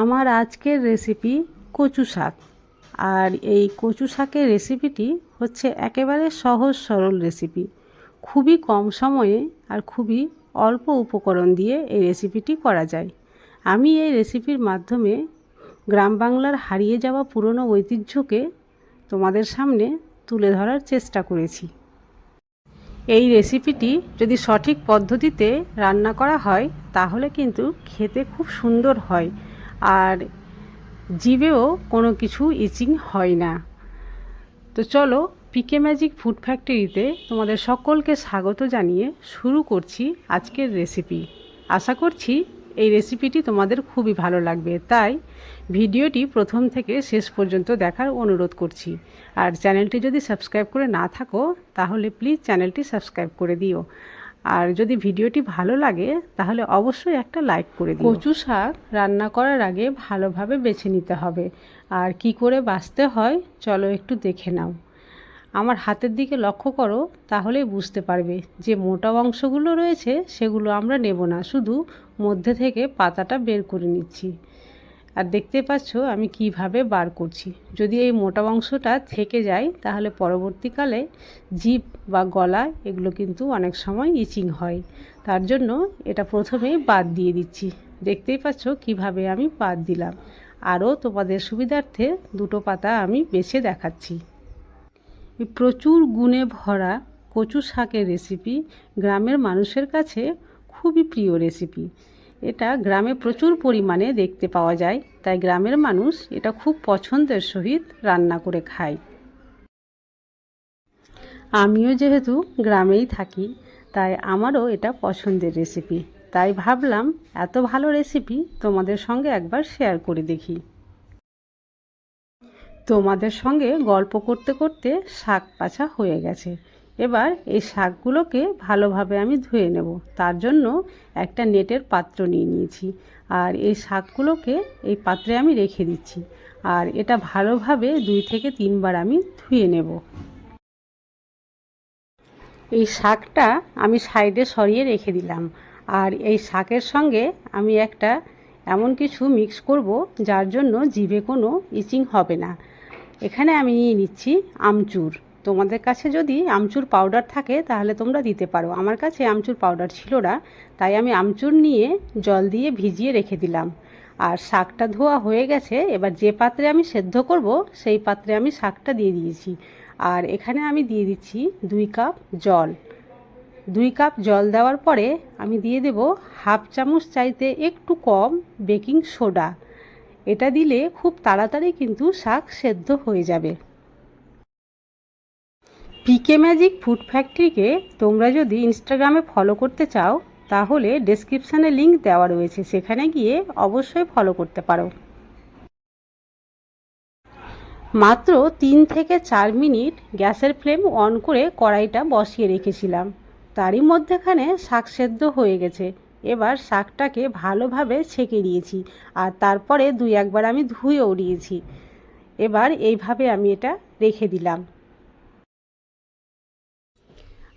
আমার আজকের রেসিপি কচু শাক। আর এই কচু শাকের রেসিপিটি হচ্ছে একেবারে সহজ সরল রেসিপি খুবই কম সময়ে আর খুবই অল্প উপকরণ দিয়ে এই রেসিপিটি করা যায়। আমি এই রেসিপির মাধ্যমে গ্রাম বাংলার হারিয়ে যাওয়া পুরনো ঐতিহ্যকে তোমাদের সামনে তুলে ধরার চেষ্টা করেছি। এই রেসিপিটি যদি সঠিক পদ্ধতিতে রান্না করা হয়, তাহলে কিন্তু খেতে খুব সুন্দর হয়। আর জিভেও কোনো কিছু ইচিং হয় না। তো চলো পিকে ম্যাজিক ফুড ফ্যাক্টরিতে তোমাদের সকলকে স্বাগত জানিয়ে শুরু করছি আজকের রেসিপি আশা করছি এই রেসিপিটি তোমাদের খুবই ভালো লাগবে। তাই ভিডিওটি প্রথম থেকে শেষ পর্যন্ত দেখার অনুরোধ করছি। আর চ্যানেলটি যদি সাবস্ক্রাইব করে না থাকো, তাহলে প্লিজ চ্যানেলটি সাবস্ক্রাইব করে দিও। আর যদি ভিডিওটি ভালো লাগে, তাহলে অবশ্যই একটা লাইক করে দিও। কচু শাক রান্না করার আগে ভালোভাবে বেছে নিতে হবে। আর কি করে বাছতে হয়, চলো একটু দেখে নাও। আমার হাতের দিকে লক্ষ্য করো, তাহলেই বুঝতে পারবে যে মোটা অংশগুলো রয়েছে, সেগুলো আমরা নেব না। শুধু মধ্যে থেকে পাতাটা বের করে নিচ্ছি। আর দেখতে পাচ্ছ আমি কীভাবে বার করছি। যদি এই মোটা অংশটা থেকে যায়, তাহলে পরবর্তীকালে জিভ বা গলা এগুলো কিন্তু অনেক সময় ইচিং হয়। তার জন্য এটা প্রথমেই বাদ দিয়ে দিচ্ছি। দেখতেই পাচ্ছ কীভাবে আমি বাদ দিলাম। আরও তোমাদের সুবিধার্থে দুটো পাতা আমি বেছে দেখাচ্ছি। প্রচুর গুণে ভরা কচু শাকের রেসিপি গ্রামের মানুষের কাছে খুবই প্রিয় রেসিপি এটা গ্রামে প্রচুর পরিমাণে দেখতে পাওয়া যায়, তাই গ্রামের মানুষ এটা খুব পছন্দের সহিত রান্না করে খায়। আমিও যেহেতু গ্রামেই থাকি, তাই আমারও এটা পছন্দের রেসিপি। তাই ভাবলাম, এত ভালো রেসিপি তোমাদের সঙ্গে একবার শেয়ার করে দেখি। তোমাদের সঙ্গে গল্প করতে করতে শাক পাছা হয়ে গেছে। এবার এই শাকগুলোকে ভালোভাবে আমি ধুয়ে নেব। তার জন্য একটা নেটের পাত্র নিয়ে নিয়েছি। আর এই শাকগুলোকে এই পাত্রে আমি রেখে দিচ্ছি। আর এটা ভালোভাবে দুই থেকে তিনবার আমি ধুয়ে নেব। এই শাকটা আমি সাইডে সরিয়ে রেখে দিলাম। আর এই শাকের সঙ্গে আমি একটা এমন কিছু মিক্স করব, যার জন্য জিভে কোনো ইচিং হবে না। এখানে আমি নিয়ে নিচ্ছি আমচুর। তোমাদের কাছে যদি আমচুর পাউডার থাকে, তাহলে তোমরা দিতে পারো। আমার কাছে আমচুর পাউডার ছিল না, তাই আমি আমচুর নিয়ে জল দিয়ে ভিজিয়ে রেখে দিলাম। আর শাকটা ধোয়া হয়ে গেছে, এবার যে পাত্রে আমি সেদ্ধ করব, সেই পাত্রে আমি শাকটা দিয়ে দিয়েছি। আর এখানে আমি দিয়ে দিচ্ছি দুই কাপ জল। দুই কাপ জল দেওয়ার পরে আমি দিয়ে দেব হাফ চামচ চাইতে একটু কম বেকিং সোডা। এটা দিলে খুব তাড়াতাড়ি কিন্তু শাক সেদ্ধ হয়ে যাবে। পিকে ম্যাজিক ফুড ফ্যাক্টরিকে তোমরা যদি ইনস্টাগ্রামে ফলো করতে চাও, তাহলে ডেসক্রিপশানে লিঙ্ক দেওয়া রয়েছে। সেখানে গিয়ে অবশ্যই ফলো করতে পারো। মাত্র তিন থেকে চার মিনিট গ্যাসের ফ্লেম অন করে কড়াইটা বসিয়ে রেখেছিলাম। তারই মধ্যেখানে শাক সেদ্ধ হয়ে গেছে। এবার শাকটাকে ভালোভাবে ছেঁকে নিয়েছি আর তারপরে দুই একবার আমি ধুয়েও নিয়েছি। এবার এইভাবে আমি এটা রেখে দিলাম।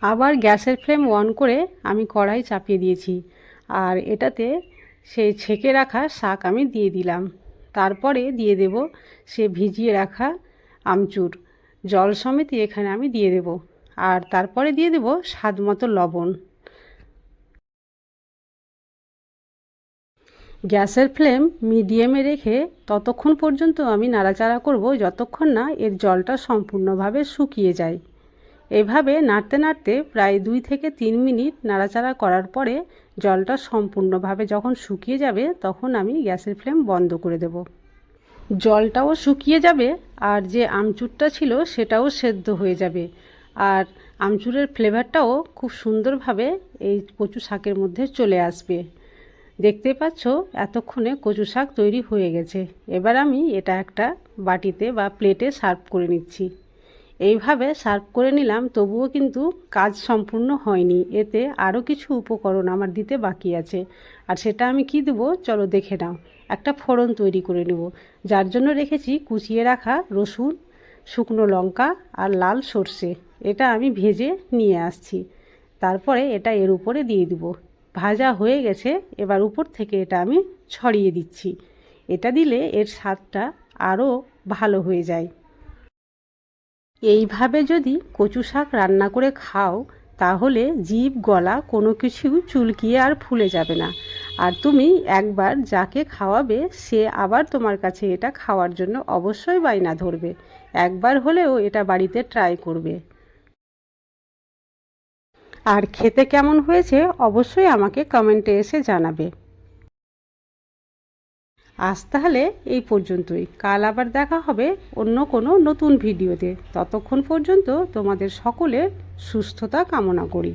আবার গ্যাসের ফ্লেম অন করে আমি কড়াই চাপিয়ে দিয়েছি। আর এটাতে সেই ছেঁকে রাখা শাক আমি দিয়ে দিলাম। তারপরে দিয়ে দেব সে ভিজিয়ে রাখা আমচুর। জল সমেত এখানে আমি দিয়ে দেব। আর তারপরে দিয়ে দেব স্বাদ মতো লবণ। গ্যাসের ফ্লেম মিডিয়ামে রেখে ততক্ষণ পর্যন্ত আমি নাড়াচাড়া করব যতক্ষণ না এর জলটা সম্পূর্ণভাবে শুকিয়ে যায়। এভাবে নাড়তে নাড়তে প্রায় দুই থেকে তিন মিনিট নাড়াচাড়া করার পরে জলটা সম্পূর্ণভাবে যখন শুকিয়ে যাবে তখন আমি গ্যাসের ফ্লেম বন্ধ করে দেব। জলটাও শুকিয়ে যাবে আর যে আমচুরটা ছিল সেটাও সেদ্ধ হয়ে যাবে। আর আমচুরের ফ্লেভারটাও খুব সুন্দরভাবে এই কচু শাকের মধ্যে চলে আসবে। দেখতে পাচ্ছ এতক্ষণে কচু শাক তৈরি হয়ে গেছে। এবার আমি এটা একটা বাটিতে বা প্লেটে সার্ভ করে নিচ্ছি। এইভাবে সার্ভ করে নিলাম, তবুও কিন্তু কাজ সম্পূর্ণ হয়নি। এতে আরও কিছু উপকরণ আমার দিতে বাকি আছে। আর সেটা আমি কি দেবো? চলো দেখে নাও। একটা ফোড়ন তৈরি করে নেব। যার জন্য রেখেছি কুচিয়ে রাখা রসুন, শুকনো লঙ্কা আর লাল সর্ষে। এটা আমি ভেজে নিয়ে আসছি। তারপরে এটা এর উপরে দিয়ে দিব। ভাজা হয়ে গেছে। এবার উপর থেকে এটা আমি ছড়িয়ে দিচ্ছি। এটা দিলে এর স্বাদটা আরও ভালো হয়ে যায়। এইভাবে যদি কচু শাক রান্না করে খাও, তাহলে জিভ গলা কোনো কিছু চুলকিয়ে আর ফুলে যাবে না। আর তুমি একবার যাকে খাওয়াবে, সে আবার তোমার কাছে এটা খাওয়ার জন্য অবশ্যই বায়না ধরবে। একবার হলেও এটা বাড়িতে ট্রাই করবে। আর খেতে কেমন হয়েছে, অবশ্যই আমাকে কমেন্টে এসে জানাবে। আজ তাহলে এই পর্যন্তই। কাল আবার দেখা হবে অন্য কোনো নতুন ভিডিওতে। ততক্ষণ পর্যন্ত তোমাদের সকলের সুস্থতা কামনা করি।